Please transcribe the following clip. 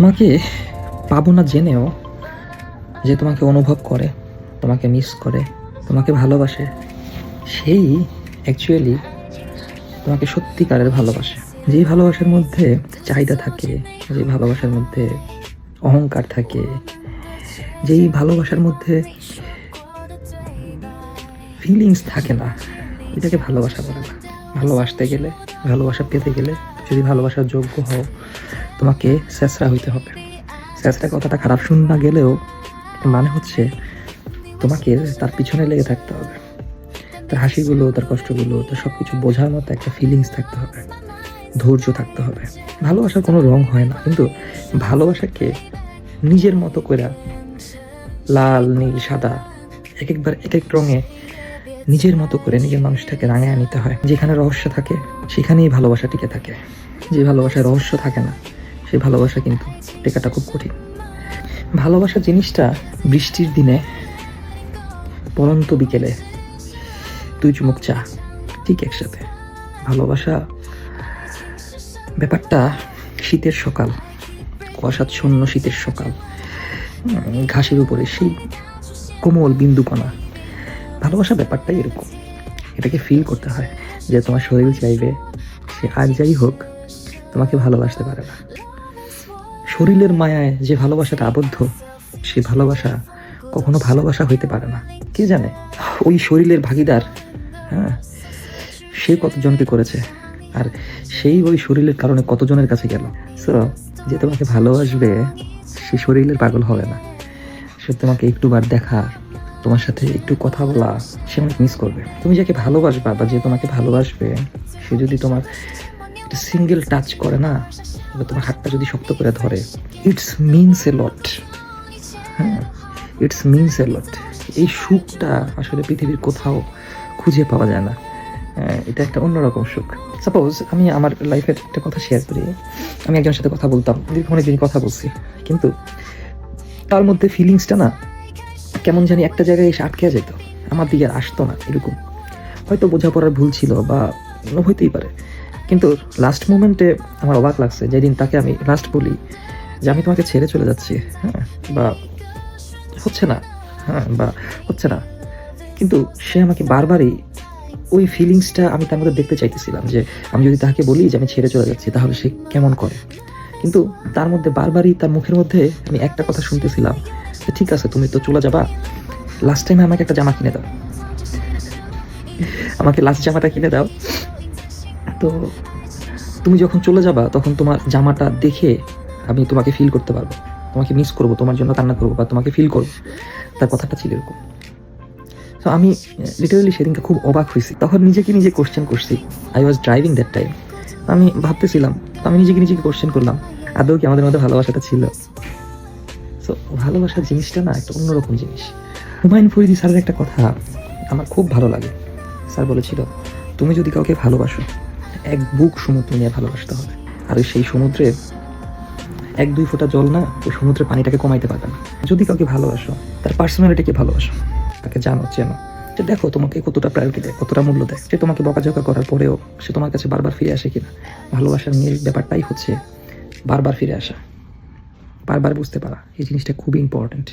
তোমাকে পাবো না জেনেও যে তোমাকে অনুভব করে, তোমাকে মিস করে, তোমাকে ভালোবাসে, সেই অ্যাকচুয়ালি তোমাকে সত্যিকারের ভালোবাসে। যেই ভালোবাসার মধ্যে চাহিদা থাকে, যেই ভালোবাসার মধ্যে অহংকার থাকে, যেই ভালোবাসার মধ্যে ফিলিংস থাকে না, এটাকে ভালোবাসা বলে না। ভালোবাসতে গেলে, ভালোবাসা পেতে গেলে যদি ভালোবাসার যোগ্য হও, তোমাকে স্যাঁচড়া হইতে হবে। স্যাঁচড়া কথাটা খারাপ শুন না গেলেও মানে হচ্ছে তোমাকে তার পিছনে লেগে থাকতে হবে। তার হাসিগুলো, তার কষ্টগুলো, তার সব কিছু বোঝার মতো একটা ফিলিংস থাকতে হবে। ধৈর্য থাকতে হবে। ভালোবাসার কোনো রং হয় না, কিন্তু ভালোবাসাকে নিজের মতো করে লাল, নীল, সাদা এক একবার এক এক রঙে নিজের মতো করে নিজের মানুষটাকে রাঙায় নিতে হয়। যেখানে রহস্য থাকে, সেখানেই ভালোবাসা টিকে থাকে। যে ভালোবাসায় রহস্য থাকে না সেই ভালোবাসা কিন্তু টেকাটা খুব কঠিন। ভালোবাসা জিনিসটা বৃষ্টির দিনে পরন্ত বিকেলে দুই চুমুক চা, ঠিক একসাথে। ভালোবাসা ব্যাপারটা শীতের সকাল, কুয়াশাচ্ছন্ন শীতের সকাল। ঘাসের উপরে সেই কোমল বিন্দুকণা। ভালোবাসা ব্যাপারটাই এরকম। এটাকে ফিল করতে হয় যে তোমার শরীর চাইবে, সে আর যাই হোক, তোমাকে ভালোবাসতে পারে না। শরীরের মায়ায় যে ভালোবাসাটা আবদ্ধ, সে ভালোবাসা কখনো ভালোবাসা হইতে পারে না। কে জানে? ওই শরীরের ভাগিদার হ্যাঁ সে কতজনকে করেছে? আর সেই ওই শরীরের কারণে কতজনের কাছে গেল? সো যে তোমাকে ভালোবাসবে, সে শরীরের পাগল হবে না। সে তোমাকে একটুবার দেখা তোমার সাথে একটু কথা বলা সে অনেক মিস করবে। তুমি যাকে ভালোবাসবা বা যে তোমাকে ভালোবাসবে সে যদি তোমার একটা সিঙ্গেল টাচ করে না বা তোমার হাতটা যদি শক্ত করে ধরে ইটস মিনস এ লট হ্যাঁ ইটস মিনস এ লট এই সুখটা আসলে পৃথিবীর কোথাও খুঁজে পাওয়া যায় না। হ্যাঁ, এটা একটা অন্যরকম সুখ। সাপোজ আমি আমার লাইফের একটা কথা শেয়ার করি। আমি একজনের সাথে কথা বলতাম দীর্ঘ অনেকদিন কথা বলছি। কিন্তু তার মধ্যে ফিলিংসটা না কেমন জানি একটা জায়গায় এসে আটকে যেত। আমার দিকে আসতো না এরকম। হয়তো বোঝাপড়ার ভুল ছিল বা হইতেই পারে। কিন্তু লাস্ট মোমেন্টে আমার অবাক লাগছে, যেদিন তাকে আমি লাস্ট বলি যে, আমি তোমাকে ছেড়ে চলে যাচ্ছি হ্যাঁ? বা হচ্ছে না হ্যাঁ? বা হচ্ছে না। কিন্তু সে আমাকে বারবারই ওই ফিলিংসটা আমি তার মধ্যে দেখতে চাইতেছিলাম যে, আমি যদি তাকে বলি যে, আমি ছেড়ে চলে যাচ্ছি, তাহলে সে কেমন করে? কিন্তু তার মধ্যে বারবারই তার মুখের মধ্যে আমি একটা কথা শুনতেছিলাম ঠিক আছে, তুমি তো চলে যাবা লাস্ট টাইমে আমাকে একটা জামা কিনে দাও। আমাকে লাস্ট জামাটা কিনে দাও। তো তুমি যখন চলে যাবা তখন তোমার জামাটা দেখে আমি তোমাকে ফিল করতে পারব। তোমাকে মিস করব, তোমার জন্য কান্না করব বা তোমাকে ফিল করব। তার কথাটা ছিল এরকম। তো আমি লিটারালি সেদিনকে খুব অবাক হয়েছি। তখন নিজেকে নিজে কোশ্চেন করছি। I was driving that time আমি ভাবতেছিলাম, আমি নিজেকে নিজেকে কোশ্চেন করলাম। আদৌ কি আমাদের মধ্যে ভালোবাসাটা ছিল? সো ভালোবাসার জিনিসটা না একটা অন্যরকম জিনিস। হুমায়ুন ফরিদি স্যারের একটা কথা আমার খুব ভালো লাগে। স্যার বলেছিল, তুমি যদি কাউকে ভালোবাসো, এক বুক সমুদ্র নিয়ে ভালোবাসতে হবে। আর সেই সমুদ্রের এক দুই ফোঁটা জল না, ওই সমুদ্রের পানিটাকে কমাইতে পারবে না। যদি কাউকে ভালোবাসো, তার পার্সোনালিটিকে ভালোবাসো, তাকে জানো, চেনো। যে দেখো তোমাকে কতটা প্রায়োরিটি দেয়, কতটা মূল্য দেয়। সে তোমাকে বকাঝকা করার পরেও সে তোমার কাছে বারবার ফিরে আসে কিনা। ভালোবাসার মেল ব্যাপারটাই হচ্ছে বারবার ফিরে আসা। বারবার বুঝতে পারা। এই জিনিসটা খুবই ইম্পর্ট্যান্ট